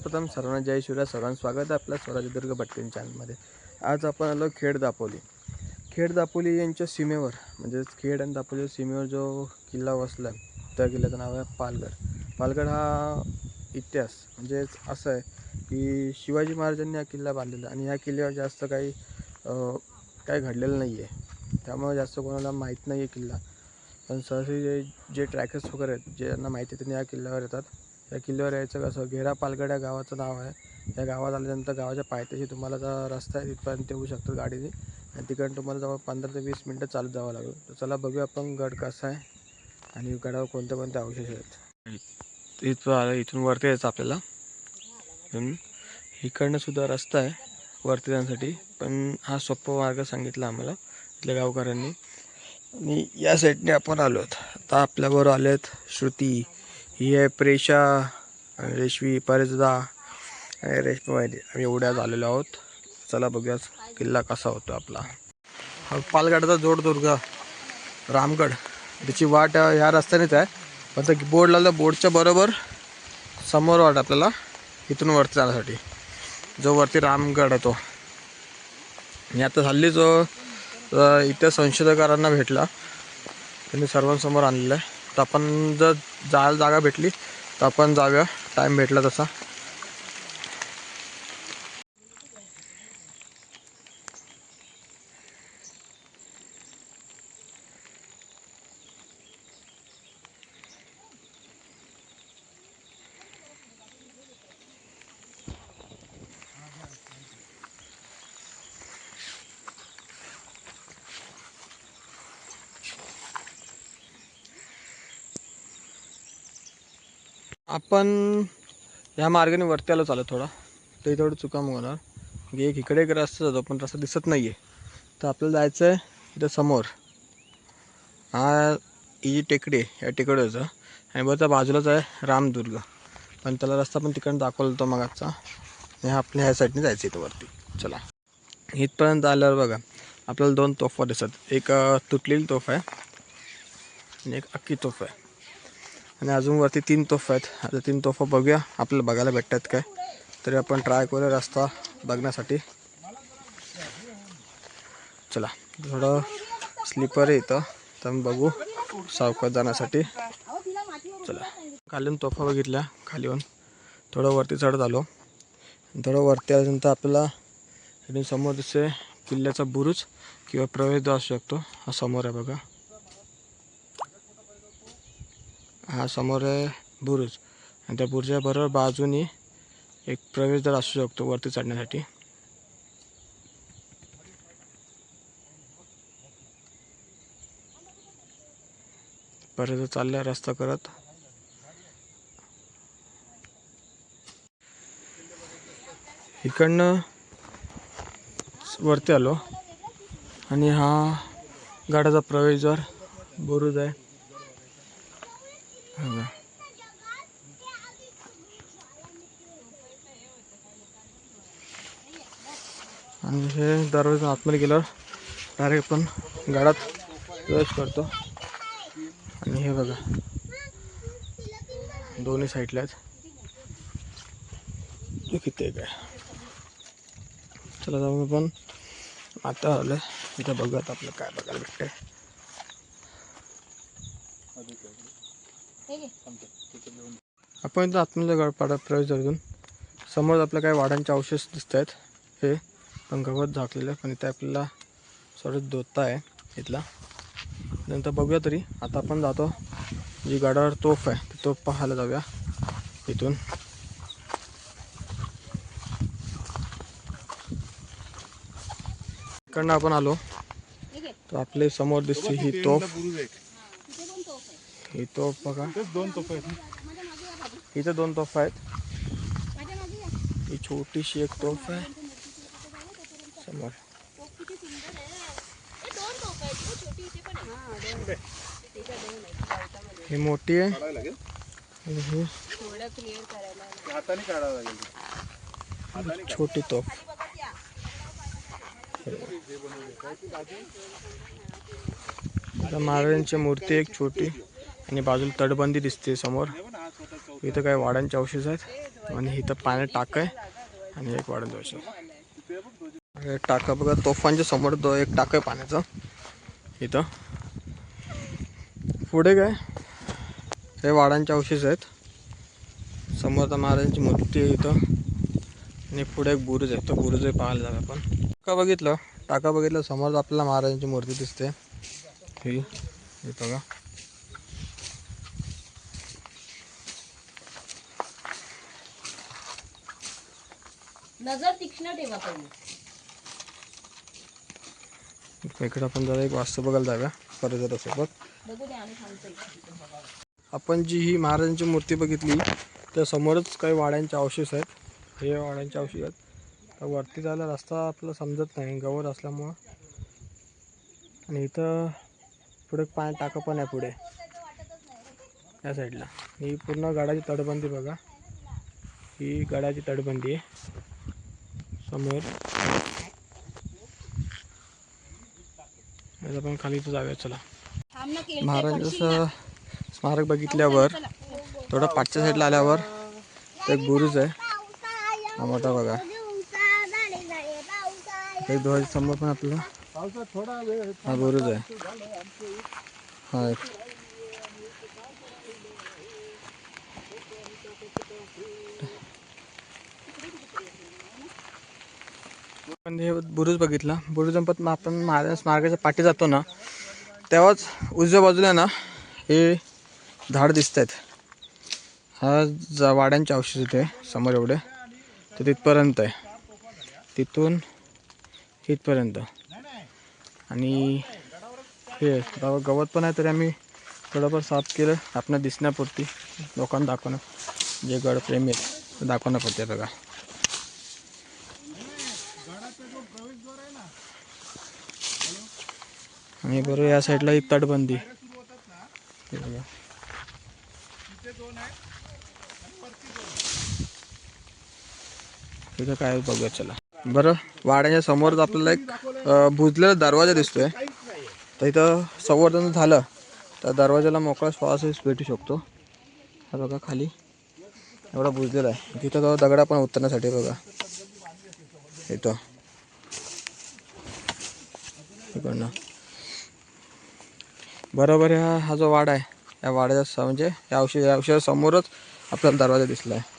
सर्वप्रथम सर्वांना जय शिवराय सर्वांना स्वागत आहे आपल्या स्वराजदुर्ग भटकेन चॅनलमध्ये आज आपण आलो खेड दापोली. खेड दापोली यांच्या सीमेवर म्हणजेच खेड आणि दापोली सीमेवर जो किल्ला वसला आहे त्या किल्ल्याचं नाव आहे पालगड पालगड हा इतिहास म्हणजेच असं आहे की शिवाजी महाराजांनी हा किल्ला बांधलेला आणि ह्या किल्ल्यावर जास्त काही काही घडलेलं नाही आहे त्यामुळे जास्त कोणाला माहीत नाही आहे किल्ला. पण सहसा जे जे ट्रॅकर्स वगैरे आहेत ज्यांना माहिती आहे त्यांनी या किल्ल्यावर येतात. या किल्ल्यावर यायचं कसं? घेरा पालगड या गावाचं नाव आहे. या गावात आल्यानंतर गावाच्या पायथ्याशी तुम्हाला जो रस्ता आहे तिथपर्यंत येऊ शकतो गाडीने. आणि तिकडून तुम्हाला जवळ पंधरा ते वीस मिनटं चालत जावं लागेल. तर चला बघूया आपण गड कसा आहे आणि गडावर कोणते कोणते अवशेष आहेत. इथं आलं इथून वरती यायचं आपल्याला. इकडनं सुद्धा रस्ता आहे वरती जाण्यासाठी. पण हा सोपा मार्ग सांगितला आम्हाला इथल्या गावकऱ्यांनी. आणि या साईडने आपण आलो आहोत. आता आपल्याबरोबर आले आहेत श्रुती. ही आहे प्रेषा रेशमी रेशवी परेशदा आणि रेशमा आम्ही एवढ्याच आलेलो आहोत. चला बघूया किल्ला कसा होतो आपला. हा पालगडचा जोडदुर्ग रामगड. त्याची वाट ह्या रस्त्यानेच आहे. पण तर बोर्ड लावलं बोर्डच्या बरोबर समोर वाट आपल्याला इथून वरती जाण्यासाठी. जो वरती रामगड आहे तो. आणि आता हल्ली जो अ, इथे संशोधकारांना भेटला. त्यांनी सर्वांसमोर आणलेलं आहे. आपण जर जायला जागा भेटली तर आपण जाऊया. टाईम भेटला तसा. आपण ह्या मार्गाने वरती आलो चालू थोडा. ते थोडं चुका होणार. की एक इकडे एक रस्ता जातो पण रस्ता दिसत नाही आहे तर आपल्याला जायचं आहे इथं समोर. हा ही जी टेकडी आहे या टेकडीचं आणि बरं त्या बाजूलाच आहे रामदुर्ग. पण त्याला रस्ता पण तिकडं दाखवला होता मगाचा आणि आपल्या ह्या साईडने जायचं इथं वरती. चला. इथपर्यंत आल्यावर बघा आपल्याला दोन तोफा दिसत एक तुटलेली तोफ आहे. आणि एक अक्की तोफ आहे. आणि अजून वरती तीन तोफा आहेत. आता तीन तोफा बघूया. आपल्याला बघायला भेटतात काय? तरी आपण ट्राय करूया रस्ता बघण्यासाठी. चला थोडं स्लीपर आहे इथं. तर मी बघू सावकाश जाण्यासाठी. चला. खाली तोफा बघितल्या खाली येऊन थोडं वरती चढत आलो. थोडं वरती आल्यानंतर आपल्याला इथून समोर दिसते किल्ल्याचा बुरुज किंवा प्रवेशद्वार असू शकतो. हा समोर आहे बघा. हा समोर आहे बुरुज. आणि त्या बुरुजाच्या बरोबर बाजूनी एक प्रवेशद्वार असू शकतो वरती चढण्यासाठी. परत चालल्या रस्ता करत. इकडनं वरती आलो. आणि हा गाडाचा प्रवेशद्वार बुरुज आहे. आणि हे दरवाजा आतमध्ये गेल्यावर डायरेक्ट आपण गाडात प्रवेश करतो. आणि हे बघा. दोन्ही साईडला आहेत. किती किती आहे काय? चला जाऊन आपण. आता आलं इथं बघूयात आपलं काय बघायला भेटतंय. आपण इथं आतमध्ये गडपाडा प्रवेश करून समोर आपल्या काही वाडांचे अवशेष दिसत आहेत हे गवत झाकलेलं आहे पण इथे आपल्याला सॉरी दोता आहे इथला. नंतर बघूया तरी. आता आपण जातो जी गडावर तोफ आहे ती तोफ पाहायला जाऊया इथून. इकडनं आपण आलो. तर आपले समोर दिसते ही तोफ. ही तोफ बघा. दोन तोफ आहेत इथे दोन तोफ आहेत. ही छोटीशी एक तोफ आहे. समोर. ही मोठी आहे. छोटी तोफ. महाराजांची मूर्ती एक छोटी आणि बाजूला तटबंदी दिसते समोर. इथं काही वाडांचे अवशेष आहेत. आणि इथं पाण्यात टाक आहे. आणि एक द्यायचं अरे टाका बघा तोफांच्या समोर तो एक टाक आहे पाण्याचं. इथं. पुढे काय? हे वाडांचे अवशेष आहेत. समोर तर महाराजांची मूर्ती आहे इथं. आणि पुढे एक बुरुज आहे. तो बुरुज आहे पाहायला जागा आपण. टाका बघितलं. टाका बघितलं समोर आपल्याला महाराजांची मूर्ती दिसते. ही हे बघा. नजर तीक्ष्ण ठेवा पाहिजे इकडे आपण जरा एक वास्तू बघायला जाऊया परिसरासोबत आपण जी ही महाराजांची मूर्ती बघितली त्या समोरच काही वाड्यांचे अवशेष आहेत. हे वाड्यांचे अवशेष आहेत. तर वरती जायला रस्ता आपला समजत नाही गवत असल्यामुळं. आणि इथं पुढे पाण्यात टाकं पण आहे पुढे. या साईडला. ही पूर्ण गडाची तटबंदी बघा. ही गडाची तटबंदी आहे. समोर आता आपण खाली इथं जाऊया चला. महाराजांचं स्मारक बघितल्यावर थोडं पाठच्या साईडला आल्यावर ते एक बुरुज आहे. हा मोठा बघा. एक दोन समोर पण आपलं. हा बुरुज आहे. हा एक. म्हणजे हे बुरुज बघितला. बुरुज आपण महाराज मार्गाच्या पाठी जातो ना तेव्हाच उजव्या बाजूला ना हे झाड दिसत आहेत हा जा वाड्यांचे अवशेष होते समोर एवढे. तर तिथपर्यंत आहे. तिथून तिथपर्यंत. आणि हे गवत पण आहे तरी आम्ही थोडंफार साफ केलं. आपल्या दिसण्यापुरती. लोकांना दाखवणं जे गडप्रेमी आहेत ते दाखवणं पडते बघा. आणि बरोबर या साईडला एक तटबंदी. तिथं काय बघूया चला. बरं वाड्याच्या समोरच आपल्याला एक भुजलेला बुजलेला दरवाजा दिसतोय. तर इथं संवर्धन झालं तर दरवाजाला मोकळा श्वास भेटू शकतो. हा बघा खाली. एवढा बुजलेला आहे. तिथं तो दगडा पण उतरण्यासाठी बघा. इथं. इकडनं. बरोबर ह्या हा जो वाडा आहे या वाड्याचा म्हणजे या औषध या औषधासमोरच आपल्याला दरवाजा दिसला आहे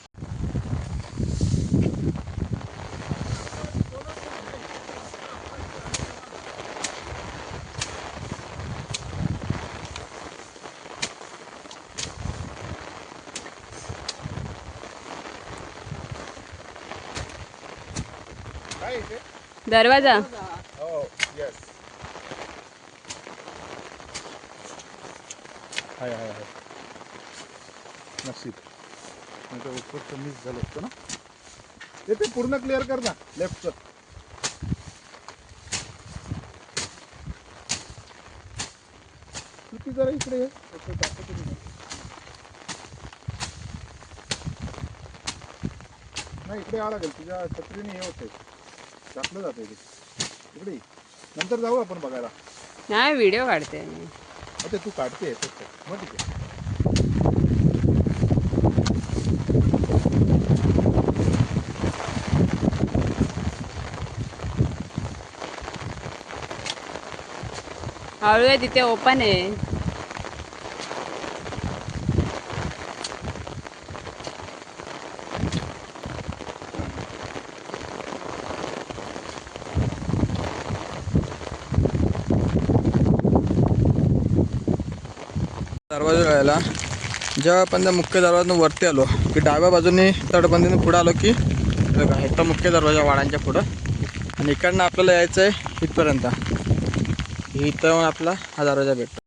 दरवाजा. हाय हाय हाय. नशीब. म्हणजे नाही तर उत्कृष्ट मिस झालं असतं ना? ते ते पूर्ण क्लिअर कर ना लेफ्टचं किती जरा इकडे ये. नाही इकडे यावं लागेल. तुझ्या छत्रीने हे होते टाकलं जाते ते. इकडे नंतर जाऊ आपण बघायला. नाही व्हिडिओ काढते ते तू काढते फक्त मग ठीक आहे. हळू आहे तिथे ओपन आहे. दरवाजा राहायला जेव्हा आपण त्या मुख्य दरवाजातून वरती आलो की डाव्या बाजूने तडबंदीने पुढं आलो की बघा इथं मुख्य दरवाजा वाड्यांच्या पुढं. आणि इकडनं आपल्याला यायचं आहे इथपर्यंत. इथं आपला हा दरवाजा भेटतो.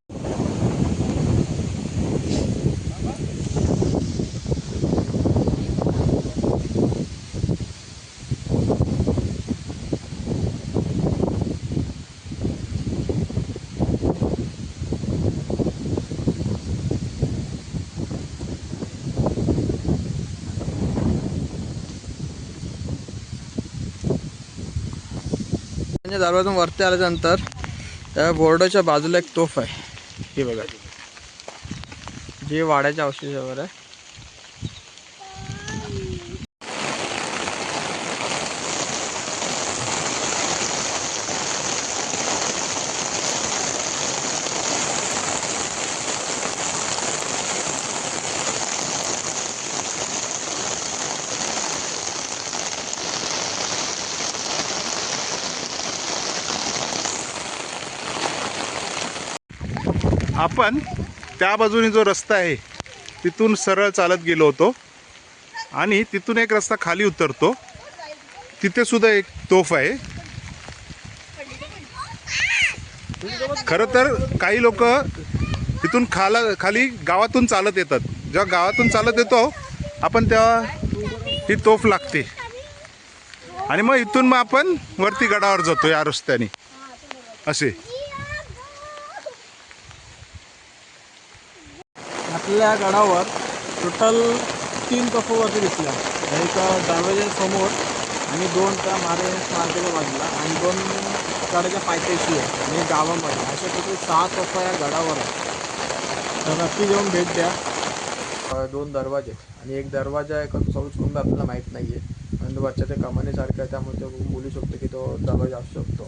म्हणजे दरवाजातून वरती आल्यानंतर त्या बोर्डाच्या बाजूला एक तोफ आहे. हे बघा. जे वाड्याच्या अवशेषावर आहे. आपण त्या बाजूने जो रस्ता आहे तिथून सरळ चालत गेलो होतो आणि तिथून एक रस्ता खाली उतरतो. तिथे सुद्धा एक तोफ आहे. खरं तर काही लोक तिथून खाला खाली गावातून चालत येतात. जेव्हा गावातून चालत येतो आपण तेव्हा ही तोफ लागते. आणि मग इथून मग आपण वरती गडावर जातो या रस्त्याने. असे. आपल्या गडावर टोटल तीन तोफावरती दिसल्या. एक दरवाजा समोर आणि दोन त्या मारे मार्गाच्या बाजूला आणि दोन गडाच्या पायथ्याशी आहे. आणि गावामध्ये अशा टोटल सहा कफा या गडावर आहे. तर नक्की येऊन भेट द्या. दोन दरवाजे आणि एक दरवाजा आहे का तो चौच कुंभ आपल्याला माहीत नाही आहे आणि वरच्या कमानीसारखं आहे. त्यामुळे तो बोलू शकतो की तो दरवाजा असू शकतो.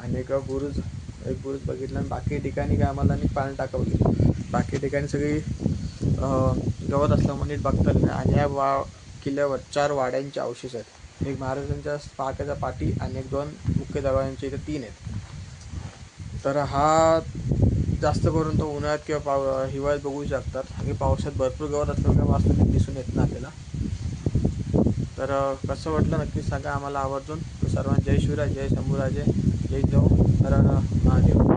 आणि एक बुरुज एक बुरुज बघितला आणि बाकी ठिकाणी काय आम्हाला आणि पाणी टाकवलं बाकी ठिकाणी सगळी गवत असल्यामुळे नीट बघता येईल आणि या वा किल्ल्यावर चार वाड्यांचे अवशेष आहेत. एक महाराजांच्या पाकाच्या पाठी आणि एक दोन मुख्य दरवाजांचे इथे तीन आहेत. तर हा जास्त करून तो उन्हाळ्यात किंवा पाव हिवाळ्यात बघू शकतात. आणि पावसात भरपूर गवत असल्यामुळे वास्तू दिसून येत ना आपल्याला. तर कसं वाटलं नक्कीच सांगा आम्हाला आवर्जून. सर्वांना जय शिवराय जय शंभूराजे जय जय हर महादेव.